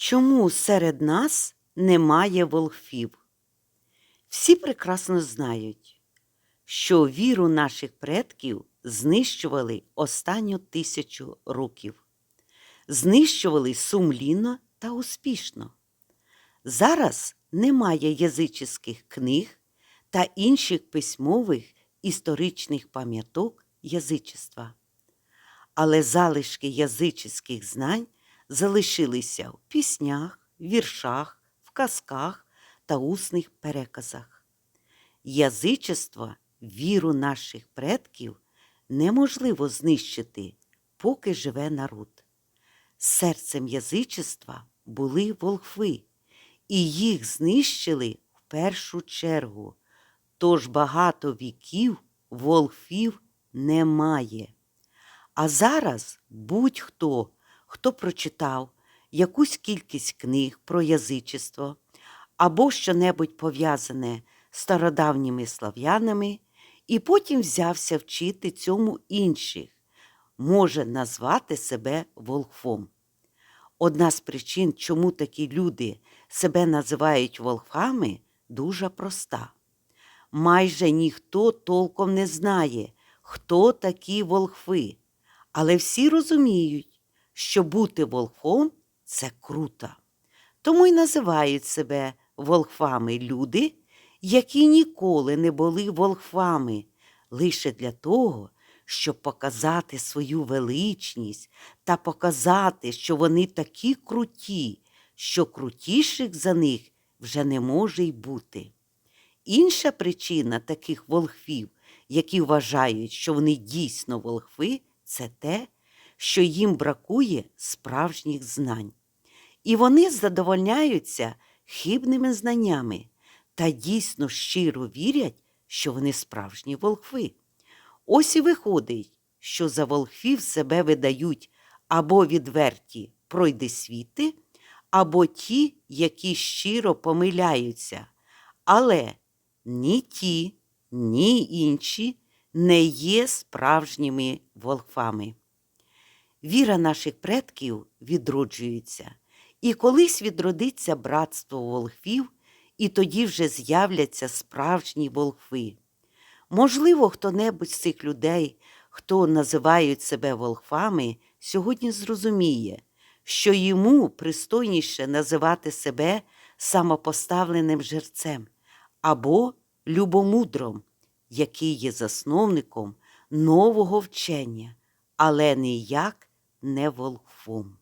Чому серед нас немає волхвів? Всі прекрасно знають, що віру наших предків знищували останню тисячу років. Знищували сумлінно та успішно. Зараз немає язичних книг та інших письмових історичних пам'яток язичества. Але залишки язичних знань залишилися в піснях, віршах, в казках та усних переказах. Язичество, віру наших предків неможливо знищити, поки живе народ. Серцем язичества були волхви, і їх знищили в першу чергу. Тож багато віків волхвів немає. А зараз будь-хто, хто прочитав якусь кількість книг про язичество або щонебудь пов'язане з стародавніми слав'янами, і потім взявся вчити цьому інших, може назвати себе волхвом. Одна з причин, чому такі люди себе називають волхвами, дуже проста. Майже ніхто толком не знає, хто такі волхви, але всі розуміють, що бути волхвом це круто. Тому й називають себе волхвами люди, які ніколи не були волхвами, лише для того, щоб показати свою величність та показати, що вони такі круті, що крутіших за них вже не може й бути. Інша причина таких волхвів, які вважають, що вони дійсно волхви, це те, що їм бракує справжніх знань. І вони задовольняються хибними знаннями та дійсно щиро вірять, що вони справжні волхви. Ось і виходить, що за волхвів себе видають або відверті пройдисвіти, або ті, які щиро помиляються. Але ні ті, ні інші не є справжніми волхвами. Віра наших предків відроджується, і колись відродиться братство волхвів, і тоді вже з'являться справжні волхви. Можливо, хто-небудь з цих людей, хто називають себе волхвами, сьогодні зрозуміє, що йому пристойніше називати себе самопоставленим жерцем або любомудром, який є засновником нового вчення, але ніяк не волхвом.